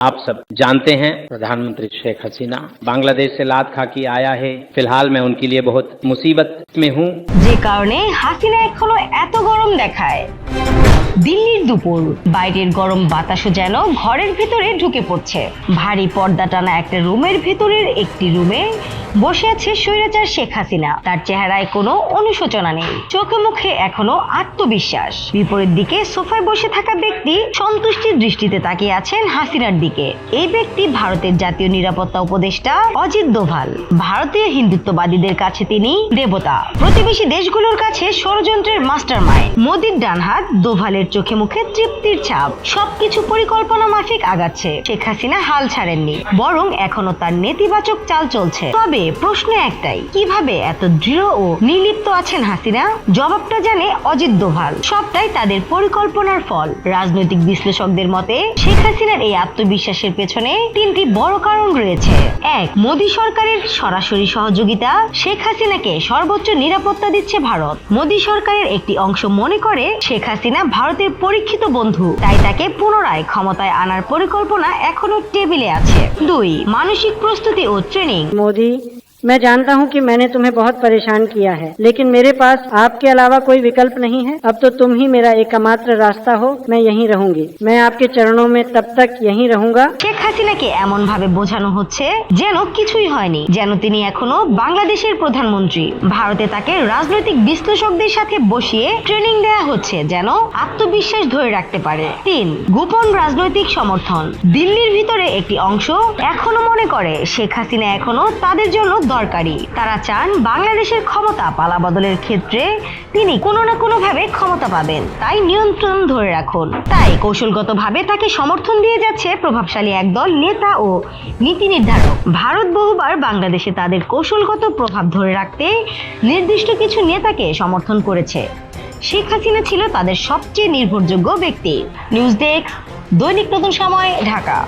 आप सब जानते हैं प्रधानमंत्री शेख हसीना बांग्लादेश से लात खा के आया है फिलहाल मैं उनके लिए बहुत मुसीबत में हूँ যে কারণে হাসিনা এখনো এত গরম দেখায় দিল্লির দুপুর বাইরের গরম বাতাসও যেন ঘরের ভিতরে ঢুকে পড়ছে ভারী পর্দা টানা একটা রুমের ভিতরের একটি রুমে বসে আছে স্বৈরাচার শেখ হাসিনা। তার চেহারায় কোনো অনুশোচনা নেই। চোখে মুখে এখনও আত্মবিশ্বাস। বিপরীত দিকে সোফায় বসে থাকা ব্যক্তি সন্তুষ্টির দৃষ্টিতে তাকিয়ে আছেন হাসিনার দিকে। এই ব্যক্তি ভারতের জাতীয় নিরাপত্তা উপদেষ্টা অজিত দোভাল। ভারতীয় হিন্দুত্ববাদীদের কাছে তিনি দেবতা। প্রতিবেশী দেশগুলোর কাছে ষড়যন্ত্রের মাস্টার মাইন্ড মোদির ডান হাত দোভালের চোখে মুখে তৃপ্তির ছাপ। সবকিছু পরিকল্পনা মাফিক আগাচ্ছে। শেখ হাসিনা হাল ছাড়েননি। বরং এখনও তার নেতিবাচক চাল চলছে। তবে প্রশ্ন একটাই, কীভাবে এত দৃঢ় ও নির্লিপ্ত আছেন হাসিনা? জবাবটা জানে অজিত দোভাল। সবটাই তাদের পরিকল্পনার ফল। রাজনৈতিক বিশ্লেষকদের মতে, শেখ হাসিনার এই আত্মবিশ্বাসের পেছনে তিনটি বড় কারণ রয়েছে। এক, মোদী সরকারের সরাসরি সহযোগিতা। শেখ হাসিনাকে সর্বোচ্চ নিরাপত্তা দিচ্ছে ভারত। মোদী সরকারের একটি অংশ মনে করে, শেখ হাসিনা ভারতের পরীক্ষিত বন্ধু। তাই তাকে পুনরায় ক্ষমতায় আনার পরিকল্পনা এখনও টেবিলে আছে। দুই, মানসিক প্রস্তুতি ও ট্রেনিং। मोदी मैं जानता हूँ कि मैंने तुम्हें बहुत परेशान किया है, लेकिन मेरे पास आपके अलावा कोई विकल्प नहीं है। अब तो तुम ही मेरा एकमात्र रास्ता हो, मैं यहीं रहूँगी। मैं आपके चरणों में तब तक यहीं रहूँगा। হাসিনাকে এমন ভাবে বোঝানো হচ্ছে যেন কিছুই হয়নি, যেন তিনি এখনও বাংলাদেশের প্রধানমন্ত্রী। ভারতে তাকে রাজনৈতিক বিশ্লেষকদের সাথে বসিয়ে ট্রেনিং দেয়া হচ্ছে যেন আত্মবিশ্বাস ধরে রাখতে পারে। তিন, গোপন রাজনৈতিক সমর্থন। দিল্লির ভিতরে একটি অংশ এখনও মনে করে, শেখ হাসিনা এখনও তাদের জন্য দরকারি। তারা চান বাংলাদেশের ক্ষমতা পালাবদলের ক্ষেত্রে তিনি কোনো না কোনো ভাবে ক্ষমতা পাবেন। তাই নিয়ন্ত্রণ ধরে রাখুন। তাই কৌশলগতভাবে তাকে সমর্থন দিয়ে যাচ্ছে প্রভাবশালী একদল নেতা ও নীতি নির্ধারক। ভারত বহুবার বাংলাদেশে তাদের কৌশলগত প্রভাব ধরে রাখতে নির্দিষ্ট কিছু নেতাকে সমর্থন করেছে। শেখ হাসিনা ছিল তাদের সবচেয়ে নির্ভরযোগ্য ব্যক্তি। নিউজ ডেস্ক দৈনিক নতুন সময়, ঢাকা।